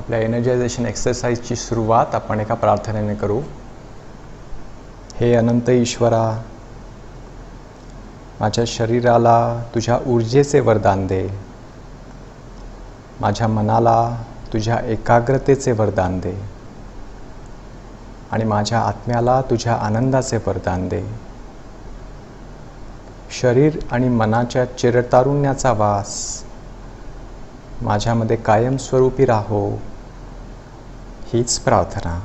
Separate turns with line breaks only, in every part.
आपल्या एनर्जायझेशन एक्सरसाइजची सुरुवात आपण एका प्रार्थनेने करू. हे अनंत ईश्वरा माझ्या शरीराला तुझ्या ऊर्जेचे वरदान दे. माझ्या मनाला तुझ्या एकाग्रतेचे वरदान दे. आणि माझ्या आत्म्याला तुझ्या आनंदाचे वरदान दे. शरीर आणि मनाच्या चिरतारुण्याचा वास. माझ्यामध्ये कायमस्वरूपी राहो. हीच प्रार्थना.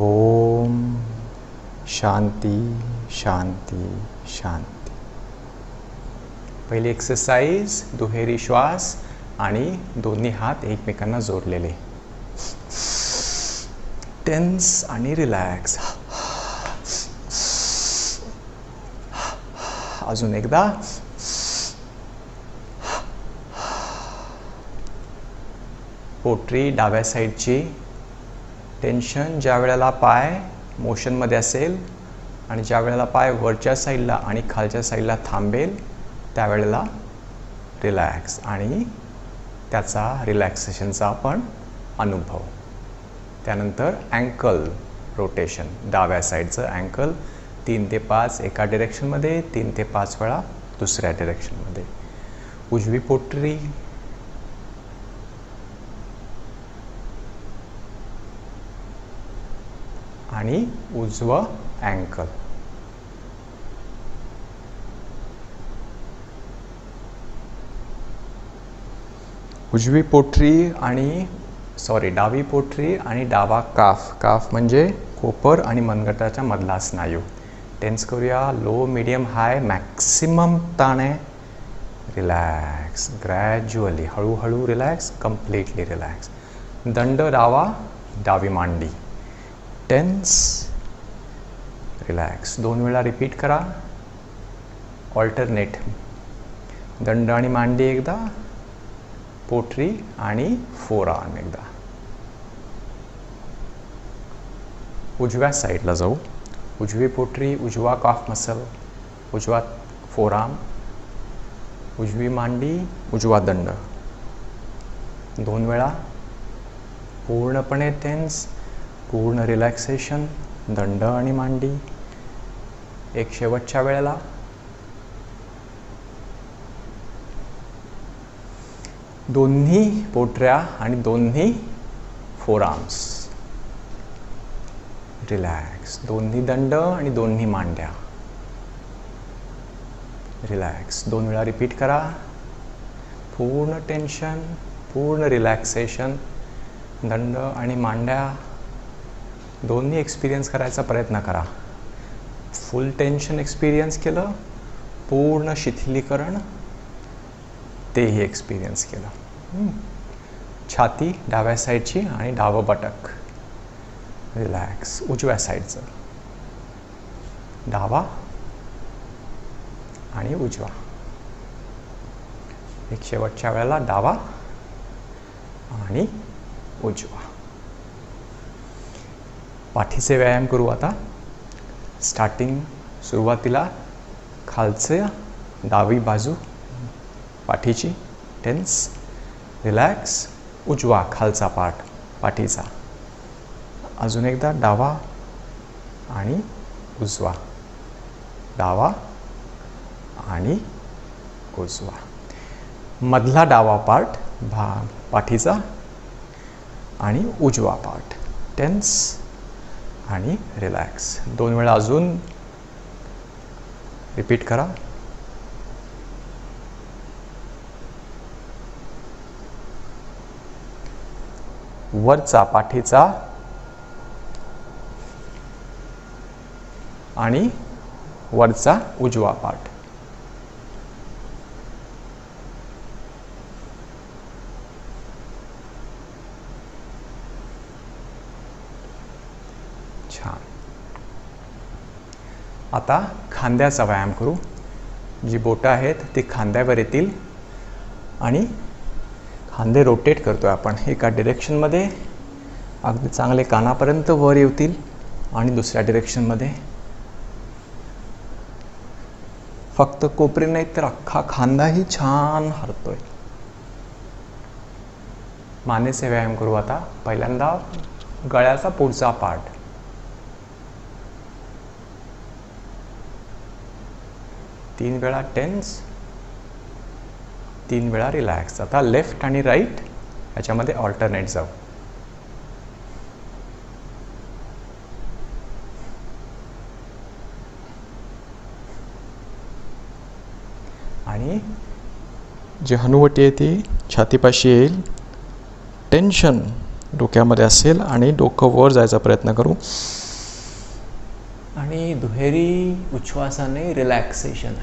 ओम शांती शांती शांती. पहिली एक्सरसाइज दुहेरी श्वास आणि दोन्ही हात एकमेकांना जोडलेले. टेन्स आणि रिलॅक्स अजून एकदा. पोटरी डाव्या साईडची टेन्शन ज्या वेळेला पाय मोशनमध्ये असेल आणि ज्या वेळेला पाय वरच्या साईडला आणि खालच्या साईडला थांबेल त्यावेळेला रिलॅक्स आणि त्याचा रिलॅक्सेशनचा आपण अनुभव. त्यानंतर अँकल रोटेशन डाव्या साईडचं अँकल तीन ते पाच एका डिरेक्शनमध्ये तीन ते पाच वेळा दुसऱ्या डिरेक्शनमध्ये उजवी पोटरी आणि उजवं अँकल उजवी पोटरी आणि सॉरी डावी पोटरी आणि डावा काफ काफ म्हणजे कोपर आणि मनगटाच्या मधला स्नायू. टेन्स करूया. लो मिडियम हाय मॅक्सिमम ताण. आहे रिलॅक्स ग्रॅज्युअली हळूहळू रिलॅक्स कम्प्लिटली रिलॅक्स दंड डावा डावी मांडी. टेन्स रिलॅक्स दोन वेळा रिपीट करा. ऑल्टरनेट दंड आणि मांडी एकदा. पोटरी आणि फोर आर्म एकदा. उजव्या साईडला जाऊ. उजवी पोटरी उजवा काफ मसल उजवा फोर आर्म उजवी मांडी उजवा दंड. दोन वेळा. पूर्णपणे टेन्स पूर्ण रिलॅक्सेशन दंड आणि मांडी. एक शेवटच्या वेळेला. दोन्ही पोटऱ्या आणि दोन्ही फोर आर्म्स रिलॅक्स दोन्ही दंड आणि दोन्ही मांड्या. रिलॅक्स दोन वेळा रिपीट करा. पूर्ण टेन्शन पूर्ण रिलॅक्सेशन दंड आणि मांड्या. दोन्ही एक्सपिरियन्स करायचा प्रयत्न करा. फुल टेन्शन एक्सपिरियन्स केलं पूर्ण शिथिलीकरण तेही एक्सपिरियन्स केलं. छाती डाव्या साईडची आणि डावं बटक. रिलॅक्स उजव्या साईडचं डावा आणि उजवा. एक शेवटच्या वेळेला डावा आणि उजवा. पाठीचे व्यायाम करू आता. स्टार्टिंग सुरुवातीला खालचं डावी बाजू पाठीची. टेन्स रिलॅक्स उजवा खालचा पाठ पाठीचा. अजून एकदा डावा आणि उजवा. डावा आणि उजवा. मधला डावा पार्ट भा पाठीचा आणि उजवा पार्ट टेन्स आणि रिलॅक्स दोन वेळा अजून रिपीट करा. वरचा पाठीचा आणि वरचा उजवा पाठ. छान. आता खांद्याचा व्यायाम करू. जी बोटं आहेत ती खांद्यावर येतील आणि खांदे रोटेट करतो आहे आपण. एका डिरेक्शनमध्ये अगदी चांगले कानापर्यंत वर येतील आणि दुसऱ्या डिरेक्शनमध्ये फक्त कोपरी नाही तर अख्खा खांदाही छान हरतोय. मानेचे व्यायाम करू आता. पहिल्यांदा गळ्याचा पुढचा पार्ट. तीन वेळा टेन्स तीन वेळा रिलॅक्स आता लेफ्ट आणि राईट याच्यामध्ये ऑल्टरनेट जाऊ. आणि जी हनुवटी आहे ती छातीपाशी येईल. टेन्शन डोक्यामध्ये असेल आणि डोकं वर जायचा प्रयत्न करू. आणि दुहेरी उच्छ्वासाने रिलॅक्सेशन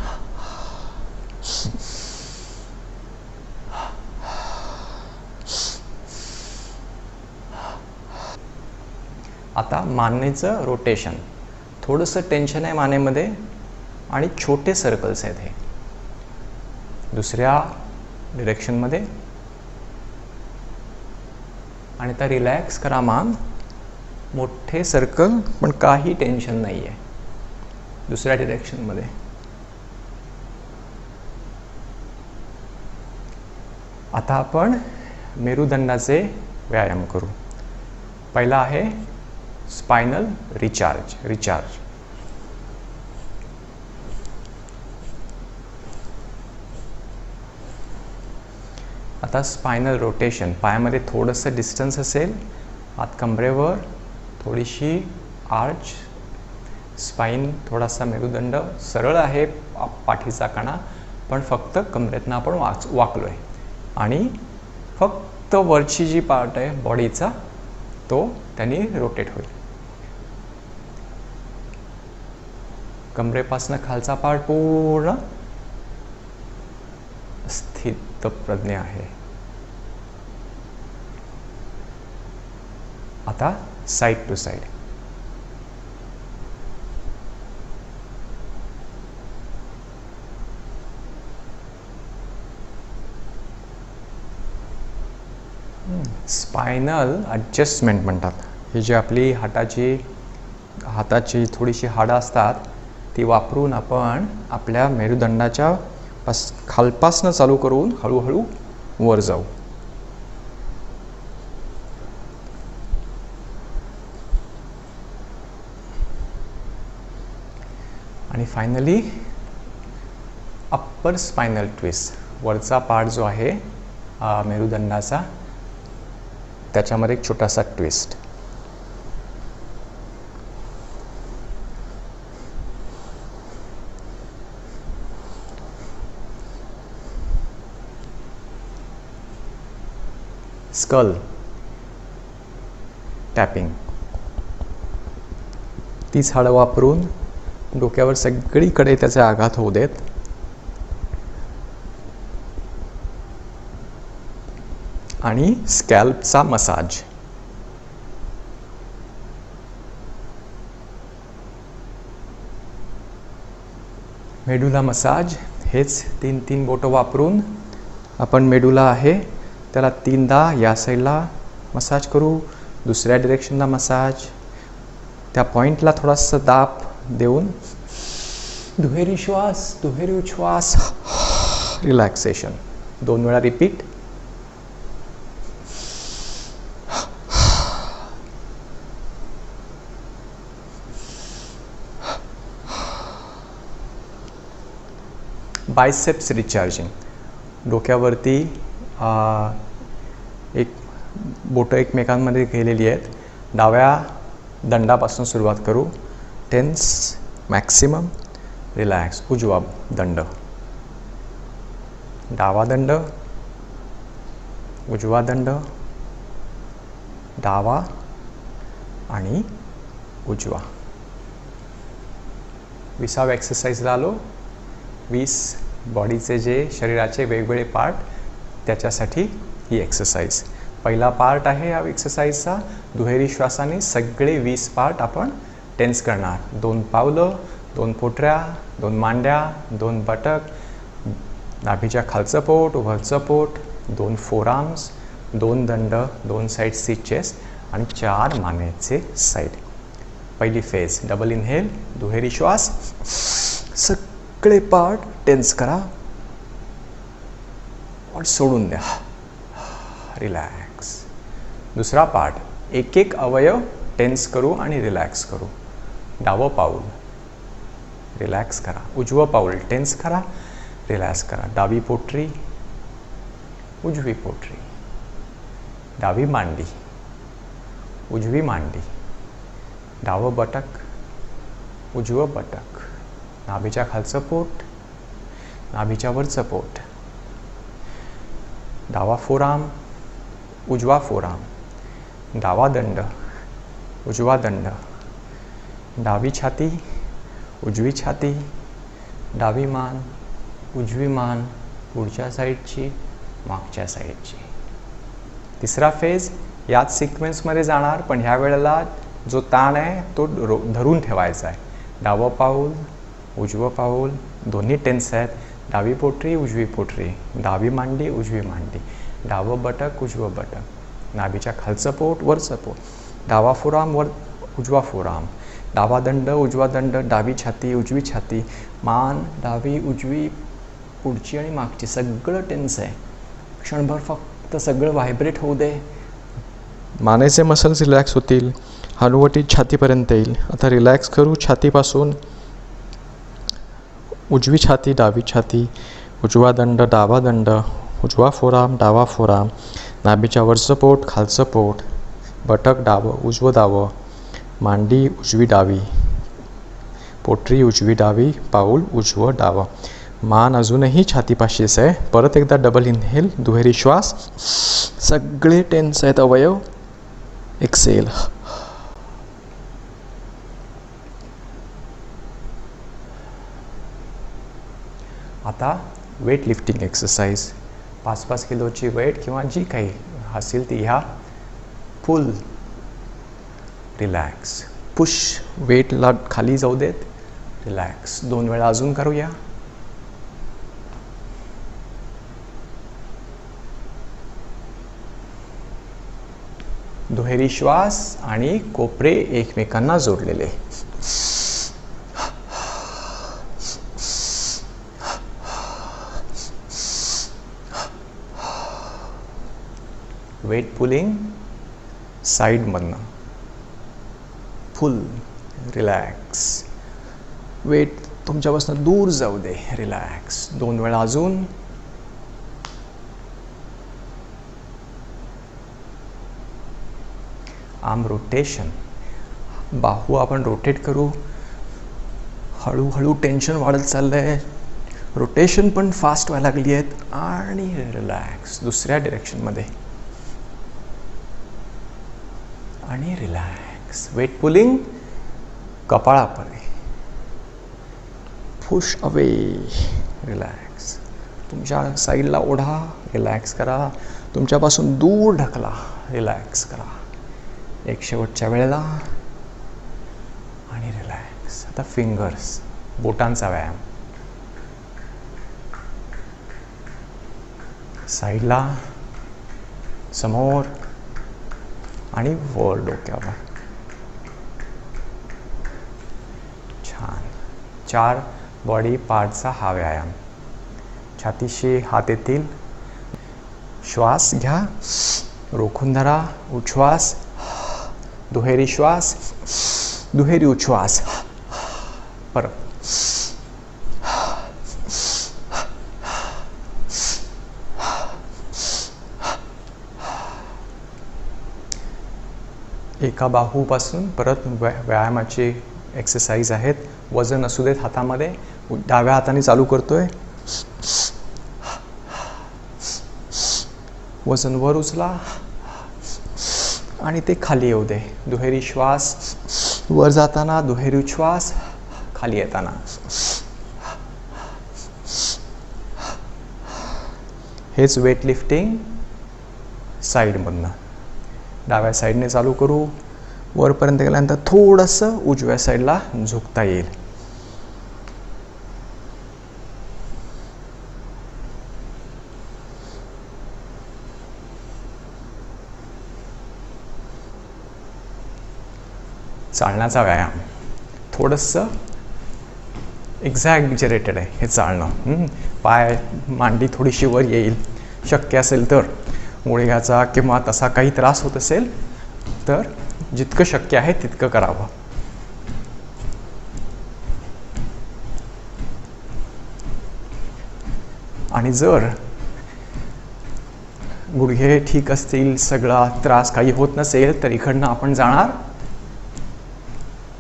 आता मानेचं रोटेशन थोडंसं टेन्शन आहे मानेमध्ये आणि छोटे सर्कल्स आहेत हे. दुसऱ्या डिरेक्शनमध्ये आणि आता रिलॅक्स करा मान. मोठे सर्कल पण काही टेन्शन नाही आहे दुसऱ्या डिरेक्शनमध्ये आता आपण मेरुदंडाचे व्यायाम करू. पहिला आहे स्पायनल रिचार्ज रिचार्ज आता स्पायनल रोटेशन पायामध्ये थोडंसं डिस्टन्स असेल आत कमरेवर थोडीशी आर्च स्पाईन थोडासा मेरुदंड सरळ आहे पाठीचा कणा पण फक्त कमरेतनं आपण वाच वाकलो आहे आणि फक्त वरची जी पार्ट आहे बॉडीचा तो त्यांनी रोटेट होईल. कमरेपासनं खालचा पार्ट पूर्ण स्थित प्रज्ञ आहे. आता side to side spinal adjustment म्हणतात. ही जी आपली हाताची हाताची थोडीशी हाडं असतात ती वापरून आपण आपल्या मेरुदंडाच्या पास खालपासनं चालू करून हळूहळू वर जाऊ. आणि फायनली अप्पर स्पायनल ट्विस्ट वरचा पार्ट जो आहे मेरुदंडाचा त्याच्यामध्ये एक छोटासा ट्विस्ट स्कल टॅपिंग तीच हाडं वापरून डोक्यावर सगळीकडे त्याचे आघात होऊ देत. आणि स्कॅल्पचा मसाज. मेडुला मसाज हेच तीन तीन बोटं वापरून आपण मेडुला आहे त्याला तीनदा या साईडला मसाज करू दुसऱ्या डिरेक्शनला मसाज त्या पॉईंटला थोडासा दाब देऊन दुहेरी श्वास दुहेरी उच्छ्वास रिलॅक्सेशन दोन वेळा रिपीट बायसेप्स रिचार्जिंग डोक्यावरती एक बोटं एकमेकांमध्ये गेलेली आहेत. डाव्या दंडापासून सुरुवात करू. टेन्स मॅक्सिमम रिलॅक्स उजवा दंड. डावा दंड उजवा दंड डावा आणि उजवा. विसाव्या एक्सरसाइजला आलो. वीस बॉडीचे जे शरीराचे वेगवेगळे पार्ट त्याच्यासाठी ही एक्सरसाइज पहिला पार्ट आहे या एक्सरसाइजचा दुहेरी श्वासाने सगळे वीस पार्ट आपण टेन्स करणार. दोन पावलं दोन पोटऱ्या दोन मांड्या दोन बटक नाभीच्या खालचं पोट वरचं पोट दोन फोराम्स दोन दंड दोन साईडची चेस्ट आणि चार मानेचे साईड पहिली फेज डबल इनहेल दुहेरी श्वास सगळे पार्ट टेन्स करा. आणि सोडून द्या. रिलॅक्स दुसरा पार्ट एक एक अवयव टेन्स करू आणि रिलॅक्स करू. डावं पाऊल. रिलॅक्स करा. उजवं पाऊल टेन्स करा. रिलॅक्स करा. डावी पोटरी. उजवी पोटरी. डावी मांडी. उजवी मांडी. डावं बटक. उजवं बटक. नाभीच्या खालचं पोट. नाभीच्या वरचं पोट डावा फोराम उजवा फोराम. डावा दंड उजवा दंड. डावी छाती उजवी छाती. डावी मान उजवी मान पुढच्या साईडची मागच्या साईडची. तिसरा फेज याच सिक्वेन्समध्ये जाणार पण ह्या वेळेला जो ताण आहे तो रो धरून ठेवायचा आहे. डावं पाऊल उजवं पाऊल दोन्ही टेन्स आहेत. डावी पोटरी उजवी पोटरी. डावी मांडी उजवी मांडी. डावं बटक उजवं बटक. नाभीच्या खालचं पोट वरचं पोट. डावा फोराम वर उजवा फुराम. डावा दंड उजवा दंड. डावी छाती उजवी छाती. मान डावी उजवी पुढची आणि मागची. सगळं टेन्स आहे. क्षणभर फक्त सगळं व्हायब्रेट होऊ दे.
मानेचे मसल्स रिलॅक्स होतील. हनुवटी छातीपर्यंत येईल. आता रिलॅक्स करू. छातीपासून उजवी छाती डावी छाती उजवा दंड डावा दंड उजवा फोराम डावा फोराम नाभीच्या वरचं पोट खालचं पोट बटक डावं उजवं डावं मांडी उजवी डावी पोटरी उजवी डावी पाऊल उजवं डावं. मान अजूनही छातीपाशीच आहे. परत एकदा डबल इनहेल दुहेरी श्वास. सगळे टेन्स आहेत अवयव. एक्सेल
आता वेट लिफ्टिंग एक्सरसाइज पाच पाच किलोची वेट किंवा जी काही असेल ती ह्या फुल रिलॅक्स पुश वेटला खाली जाऊ देत. रिलॅक्स दोन वेळा अजून करूया. दुहेरी श्वास आणि कोपरे एकमेकांना जोडलेले. वेट पुलिंग साईडमधनं फुल रिलॅक्स. वेट तुमच्यापासून दूर जाऊ दे रिलॅक्स. दोन वेळा अजून. आम रोटेशन. बाहू आपण रोटेट करू. हळूहळू टेन्शन वाढत चाललं आहे रोटेशन पण फास्ट व्हायला लागली आहेत. आणि रिलॅक्स. दुसऱ्या डिरेक्शनमध्ये आणि रिलॅक्स वेट पुलिंग कपाळापणे पुश अवे रिलॅक्स तुमच्या साईडला ओढा रिलॅक्स करा. तुमच्यापासून दूर ढकला रिलॅक्स करा. एक शेवटच्या वेळेला आणि रिलॅक्स आता फिंगर्स बोटांचा व्यायाम. साईडला समोर आणि वर डोक्यावर. छान. चार बॉडी पार्टचा हा व्यायाम. छातीशी हात येतील. श्वास घ्या. रोखून धरा. उच्छ्वास. दुहेरी श्वास. दुहेरी उच्छ्वास. परत. एका बाहूपासून परत व्या व्यायामाची एक्सरसाइज आहेत. वजन असू देत हातामध्ये. डाव्या हाताने चालू करतो आहे वजन वर उचला. आणि ते खाली येऊ दे. दुहेरी श्वास. वर जाताना दुहेरी श्वास. खाली येताना. हेच वेटलिफ्टिंग साईडमधनं डाव्या साईडने चालू करू. वरपर्यंत गेल्यानंतर थोडंसं उजव्या साईडला झुकता येईल. चालण्याचा व्यायाम. थोडंसं एक्झॅग्जरेटेड आहे हे चालणं. पाय मांडी थोडीशी वर येईल. शक्य असेल तर गुडघ्याचा किंवा तसा काही त्रास होत असेल तर जितकं शक्य आहे तितकं करावं. आणि जर गुडघे ठीक असतील सगळा त्रास काही होत नसेल तर इकडनं आपण जाणार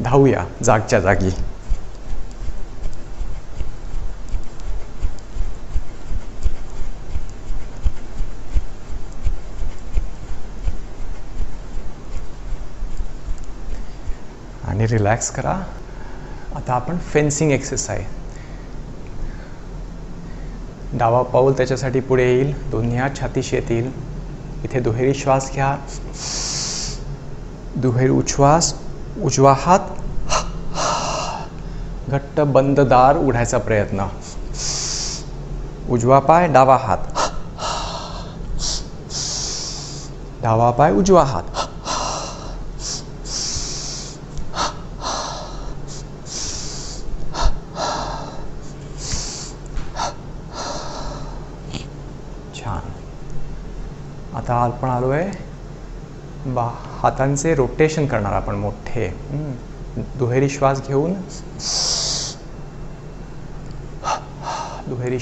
धावूया जागच्या जागी. रिलॅक्स करा. आता आपण फेन्सिंग एक्सरसाइज डावा पाऊल त्याच्यासाठी पुढे येईल. दोन्ही हात छातीशी येतील. इथे दुहेरी श्वास घ्या. दुहेरी उच्छ्वास. उजवा हात. घट्ट बंद दार प्रयत्न. उजवा पाय डावा हात. डावा पाय उजवा हात छान आता आपण आलो आहे बा हातांचे रोटेशन करणार आपण मोठे. दुहेरी श्वास घेऊन. दुहेरी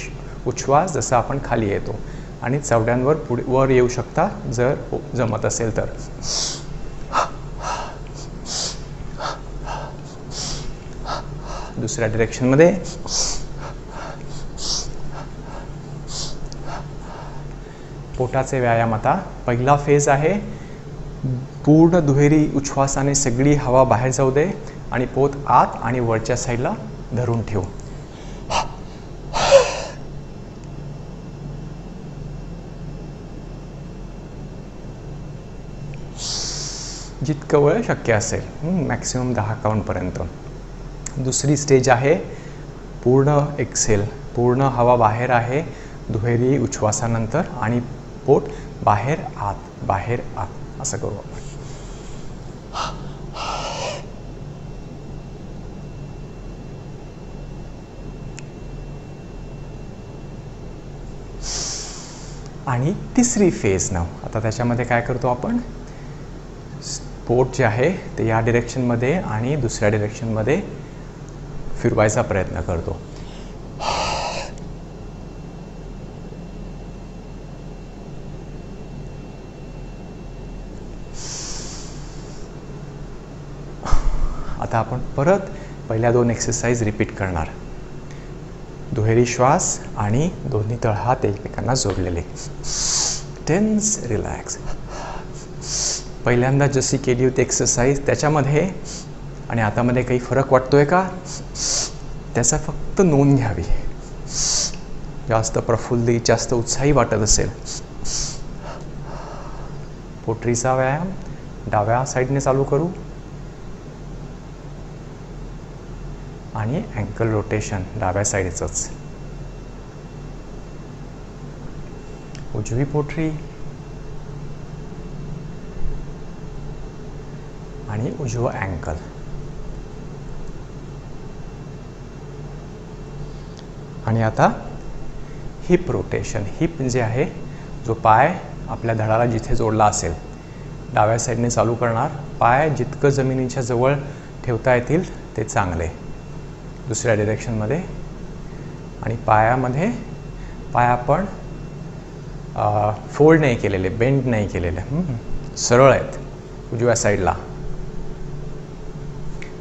उच्छ्वास जसं आपण खाली येतो. आणि चवड्यांवर पुढे वर येऊ शकता जर हो- जमत असेल तर. दुसऱ्या डिरेक्शनमध्ये पोटाचे व्यायाम आता. पहिला फेज आहे पूर्ण दुहेरी उच्छ्वासाने सगळी हवा बाहेर जाऊ दे आणि पोत आत आणि वरच्या साईडला धरून ठेवू. जितकं वेळ शक्य असेल मॅक्सिमम दहा काउंटपर्यंत दुसरी स्टेज आहे पूर्ण एक्सेल पूर्ण हवा बाहेर आहे दुहेरी उच्छ्वासानंतर आणि पोट बाहेर आत बाहेर आत असं करू आपण. आणि तिसरी फेज नाव आता त्याच्यामध्ये काय करतो आपण? पोट जे आहे ते या डिरेक्शनमध्ये आणि दुसऱ्या डिरेक्शनमध्ये फिरवायचा प्रयत्न करतो. आता आपण परत पहिल्या दोन एक्सरसाइज रिपीट करणार. दुहेरी श्वास आणि दोन्ही तळहात एकमेकांना जोडलेले. टेन्स रिलॅक्स पहिल्यांदा जशी केली होती एक्सरसाइज त्याच्यामध्ये आणि आतामध्ये काही फरक वाटतोय का? त्याचा फक्त नोंद घ्यावी. जास्त प्रफुल्लित जास्त उत्साही वाटत असेल. पोटरीचा व्यायाम डाव्या साईडने चालू करू. आणि अँकल रोटेशन डाव्या साईडचंच. उजवी पोटरी. आणि उजवं अँकल आणि आता हिप रोटेशन हिप जे आहे जो पाय आपल्या धडाला जिथे जोडला असेल. डाव्या साईडने चालू करणार. पाय जितकं जमिनीच्या जवळ ठेवता येतील ते चांगले. दुसऱ्या डिरेक्शनमध्ये आणि पायामध्ये पाय आपण फोल्ड नाही केलेले बेंड नाही केलेले. सरळ आहेत. उजव्या साईडला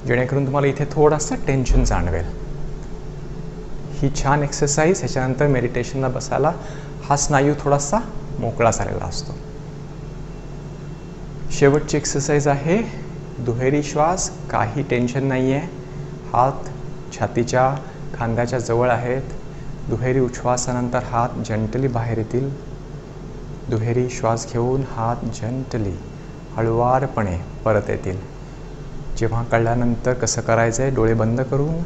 जेणेकरून तुम्हाला इथे थोडासा टेन्शन जाणवेल. ही छान एक्सरसाइज ह्याच्यानंतर मेडिटेशनला बसायला हा स्नायू थोडासा मोकळा झालेला असतो. शेवटची एक्सरसाइज आहे दुहेरी श्वास काही टेन्शन नाही आहे हात छातीच्या खांद्याच्या जवळ आहेत. दुहेरी उच्छ्वासानंतर हात जंटली बाहेर येतील दुहेरी श्वास घेऊन हात जंटली हळुवारपणे परत येतील. जेव्हा कळल्यानंतर कसं करायचं आहे डोळे बंद करून.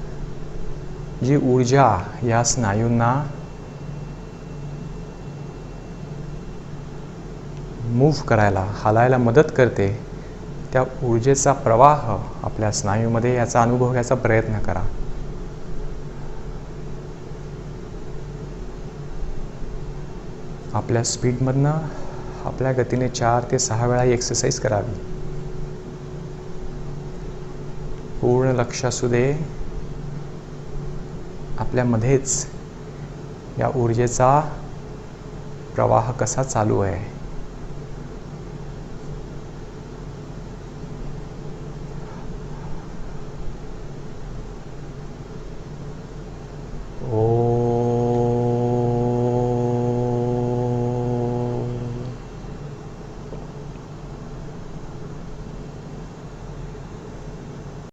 जी ऊर्जा या स्नायूंना मूव्ह करायला हालायला मदत करते त्या ऊर्जेचा प्रवाह आपल्या स्नायूमध्ये याचा अनुभव घ्यायचा प्रयत्न करा. आपल्या स्पीडमधनं आपल्या गतीने चार ते सहा वेळा ही एक्सरसाइज करावी. पूर्ण लक्ष असू दे. आपल्यामध्येच या ऊर्जेचा प्रवाह कसा चालू आहे?